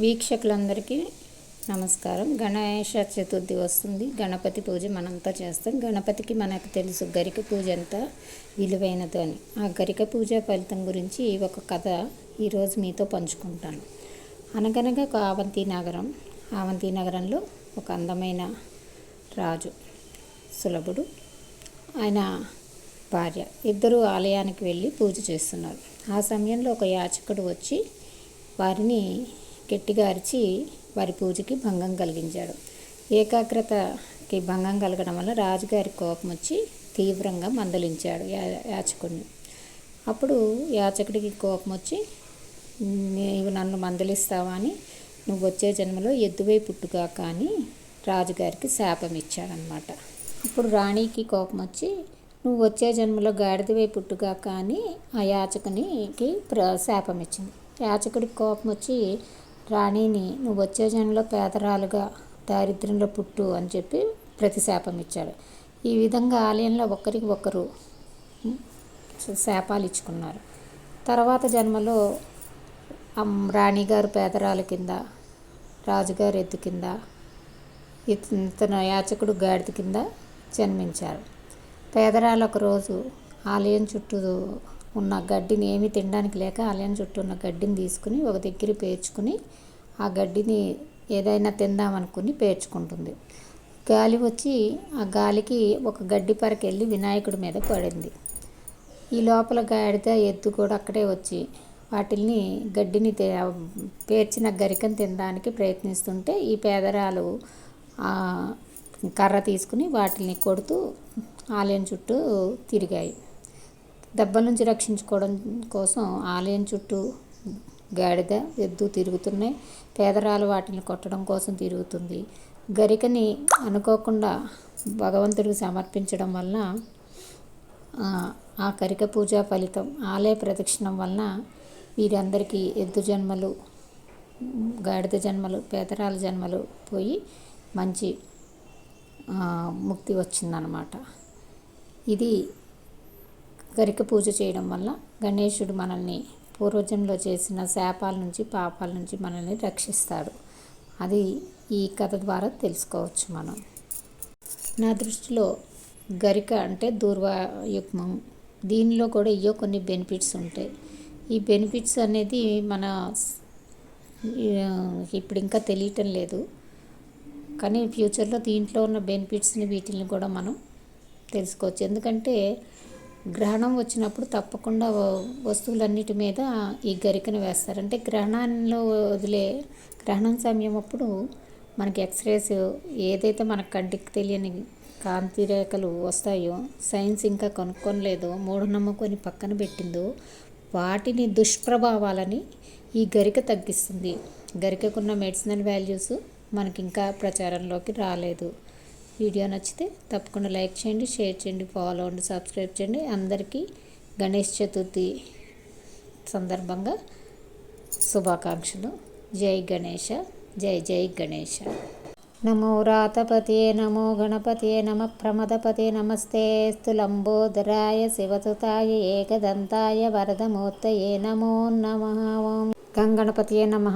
వీక్షకులందరికీ నమస్కారం. గణేష చతుర్థి వస్తుంది. గణపతి పూజ మనంతా చేస్తాం. గణపతికి మనకు తెలుసు గరిక పూజ ఎంత విలువైనదో అని. ఆ గరిక పూజ ఫలితం గురించి ఒక కథ ఈరోజు మీతో పంచుకుంటాను. అనగనగా ఒక ఆవంతి నగరం. ఆవంతి నగరంలో ఒక అందమైన రాజు సులభుడు. ఆయన భార్య. ఇద్దరు ఆలయానికి వెళ్ళి పూజ చేస్తున్నారు. ఆ సమయంలో ఒక యాచకుడు వచ్చి వారిని గట్టిగా అరిచి వారి పూజకి భంగం కలిగించాడు. ఏకాగ్రతకి భంగం కలగడం వల్ల రాజుగారి కోపం వచ్చి తీవ్రంగా మందలించాడు యా యాచకుడిని అప్పుడు యాచకుడికి కోపం వచ్చి నీవు నన్ను మందలిస్తావా అని? నువ్వు వచ్చే జన్మలో ఎద్దువై పుట్టుగా కానీ రాజుగారికి శాపం ఇచ్చాడనమాట అప్పుడు రాణికి కోపం వచ్చి నువ్వు వచ్చే జన్మలో గాడిదవై పుట్టుగా కానీ ఆ యాచకునికి ప్ర శాపం ఇచ్చింది. యాచకుడికి కోపం వచ్చి రాణిని నువ్వు వచ్చే జన్మలో పేదరాలుగా దారిద్ర్యంలో పుట్టు అని చెప్పి ప్రతిశాపం ఇచ్చాడు ఈ విధంగా ఆలయంలో ఒకరికి ఒకరు శాపాలు ఇచ్చుకున్నారు తర్వాత జన్మలో రాణిగారు పేదరాల కింద రాజుగారు ఎద్దు కింద ఇతను యాచకుడు గాడిద కింద జన్మించారు. పేదరాలు ఒకరోజు ఆలయం చుట్టూ ఉన్న గడ్డిని ఏమీ తినడానికి లేక ఆలయం చుట్టూ ఉన్న గడ్డిని తీసుకుని ఒక దగ్గర పేర్చుకుని ఆ గడ్డిని ఏదైనా తిందామనుకుని పేర్చుకుంటుంది. గాలి వచ్చి ఆ గాలికి ఒక గడ్డి పరకెళ్ళి వినాయకుడి మీద పడింది. ఈ లోపల గాడిద ఎద్దు కూడా అక్కడే వచ్చి వాటిల్ని గడ్డిని పేర్చిన గరికను తినడానికి ప్రయత్నిస్తుంటే ఈ పేదరాలు కర్ర తీసుకుని వాటిని కొడుతూ ఆలయం చుట్టూ తిరిగాయి. దెబ్బల నుంచి రక్షించుకోవడం కోసం ఆలయం చుట్టూ గాడిద ఎద్దు తిరుగుతున్నాయి. పేదరాలు వాటిని కొట్టడం కోసం తిరుగుతుంది. గరికని అనుకోకుండా భగవంతుడికి సమర్పించడం వలన ఆ గరిక పూజ ఫలితం ఆలయ ప్రదక్షిణం వలన వీరందరికీ ఎద్దు జన్మలు గాడిద జన్మలు పేదరాల జన్మలు పోయి మంచి ముక్తి వచ్చిందనమాట. ఇది గరిక పూజ చేయడం వల్ల గణేశుడు మనల్ని పూర్వజంలో చేసిన శాపాల నుంచి పాపాల నుంచి మనల్ని రక్షిస్తాడు. అది ఈ కథ ద్వారా తెలుసుకోవచ్చు మనం. నా దృష్టిలో గరిక అంటే దూర్వాయుగ్మం. దీనిలో కూడా ఇయో కొన్ని బెనిఫిట్స్ ఉంటాయి. ఈ బెనిఫిట్స్ అనేది మన ఇప్పుడు ఇంకా తెలియటం లేదు. కానీ ఫ్యూచర్లో దీంట్లో ఉన్న బెనిఫిట్స్ని వీటిని కూడా మనం తెలుసుకోవచ్చు. ఎందుకంటే గ్రహణం వచ్చినప్పుడు తప్పకుండా వస్తువులన్నిటి మీద ఈ గరికను వేస్తారు. అంటే గ్రహణంలో వదిలే గ్రహణం సమయం అప్పుడు మనకి ఎక్స్రేస్ ఏదైతే మన కంటికి తెలియని కాంతి రేఖలు వస్తాయో సైన్స్ ఇంకా కనుక్కొనలేదో మూఢనమ్మకొని పక్కన పెట్టిందో వాటిని దుష్ప్రభావాలని ఈ గరిక తగ్గిస్తుంది. గరికకున్న మెడిసినల్ వాల్యూస్ మనకి ఇంకా ప్రచారంలోకి రాలేదు. వీడియో నచ్చితే తప్పకుండా లైక్ చేయండి షేర్ చేయండి ఫాలో అవ్వండి సబ్స్క్రైబ్ చేయండి. అందరికీ గణేష్ చతుర్థి సందర్భంగా శుభాకాంక్షలు. జై గణేష జై జై గణేష. నమో రాతపతే నమో గణపతే నమ ప్రమదపతే నమస్తే. స్థులంబోదరాయ శివసుతాయ ఏకదంతాయ వరదమూర్తయే నమో నమ. ఓం గంగణపతియే నమ.